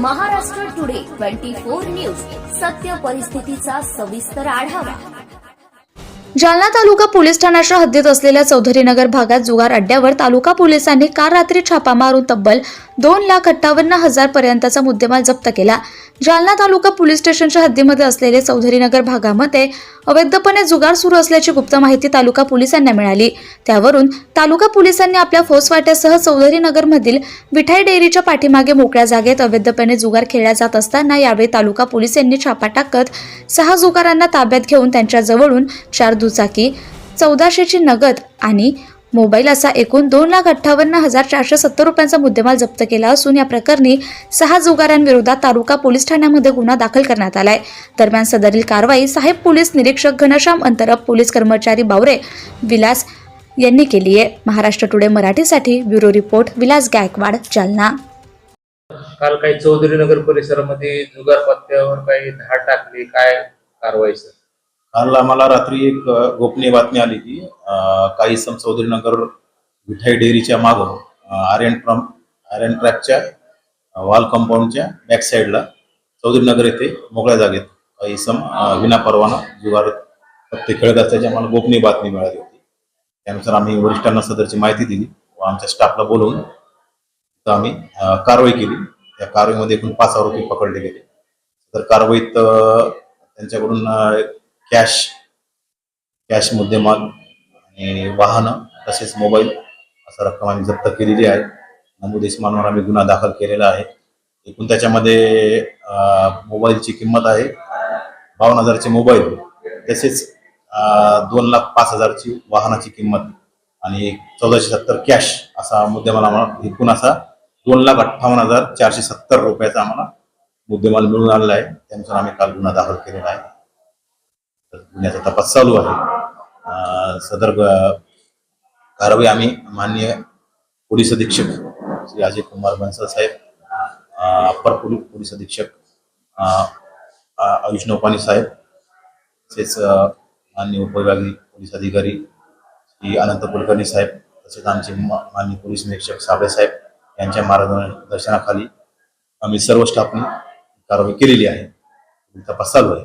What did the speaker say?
Maharashtra today twenty four news. सत्य परिस्थितीचा सविस्तर आढावा. जालना तालुका पोलीस ठाण्याच्या हद्दीत असलेल्या चौधरीनगर भागात जुगार अड्ड्यावर तालुका पोलिसांनी काल रात्री छापा मारून तब्बल दोन लाख अठ्ठावन्न हजार पर्यंतचा मुद्देमाल जप्त केला. जालना तालुका पोलीस स्टेशनच्या हद्दीमध्ये असलेले चौधरीनगर भागामध्ये अवैधपणे जुगार सुरू असल्याची गुप्त माहिती तालुका पोलिसांना मिळाली. त्यावरून तालुका पोलिसांनी आपल्या फौजफाट्यासह चौधरीनगरमधील विठाई डेअरीच्या पाठीमागे मोकळ्या जागेत अवैधपणे जुगार खेळला जात असताना यावेळी तालुका पोलिसांनी छापा टाकत सहा जुगारांना ताब्यात घेऊन त्यांच्याजवळून चार दुचाकी चौदाशेची नगद आणि मोबाईल असा एकूण दोन लाख अठ्ठावन्न हजार चारशे सत्तर रुपयांचा मुद्देमाल जप्त केला असून या प्रकरणी सहा जुगारांविरोधात तालुका पोलीस ठाण्यामध्ये गुन्हा दाखल करण्यात आलाय. दरम्यान सदरील कारवाई साहेब पोलीस निरीक्षक घनश्याम अंतरप पोलीस कर्मचारी बावरे विलास यांनी केली आहे. महाराष्ट्र टुडे मराठीसाठी ब्युरो रिपोर्ट विलास गायकवाड जालना. काल काही चौधरी नगर परिसरामध्ये जुगार पत्त्यावर काही धाड टाकली. काय कारवाई सर? काल आम्हाला रात्री एक गोपनीय बातमी आली की काही सम चौधरी नगर मिठाई डेअरीच्या मागं आर्यन ट्रम आर्यन ट्रॅकच्या वॉल कंपाऊंडच्या बॅक साईडला चौधरी नगर येथे मोकळ्या जागेत काही सम विना परवाना जुगार पत्ते खेळत असल्याची आम्हाला गोपनीय बातमी मिळाली होती. त्यानुसार आम्ही वरिष्ठांना सदरची माहिती दिली व आमच्या स्टाफला बोलवून तर आम्ही कारवाई केली. त्या कारवाईमध्ये एकूण पाच आरोपी पकडले गेले. तर कारवाईत त्यांच्याकडून एक कॅश कॅश मुद्देमाल आणि वाहनं तसेच मोबाईल असा रक्कम आम्ही जप्त केलेली आहे. नमूद इस्मानवर आम्ही गुन्हा दाखल केलेला आहे. एकूण त्याच्यामध्ये मोबाईलची किंमत आहे बावन्न हजारचे मोबाईल तसेच दोन लाख पाच हजारची वाहनाची किंमत आणि चौदाशे सत्तर कॅश असा मुद्देमाल आम्हाला एकूण असा दोन लाख अठ्ठावन्न हजार चारशे सत्तर रुपयाचा आम्हाला मुद्देमाल मिळून आलेला आहे. त्यानुसार आम्ही काल गुन्हा दाखल केलेला आहे. याचा तपास चालू आहे. सदर कारवाई आम्ही माननीय पोलीस अधीक्षक श्री अजय कुमार बन्सल साहेब अप्पर पोलीस अधीक्षक आयुष नौपानी साहेब तसेच मान्य माननीय उपविभागीय पोलीस अधिकारी श्री अनंत कुलकर्णी साहेब तसेच आमचे मान्य पोलीस निरीक्षक साबळे साहेब यांच्या मार्गदर्शनाखाली आम्ही सर्व स्टाफने कारवाई केलेली आहे. तपास चालू आहे.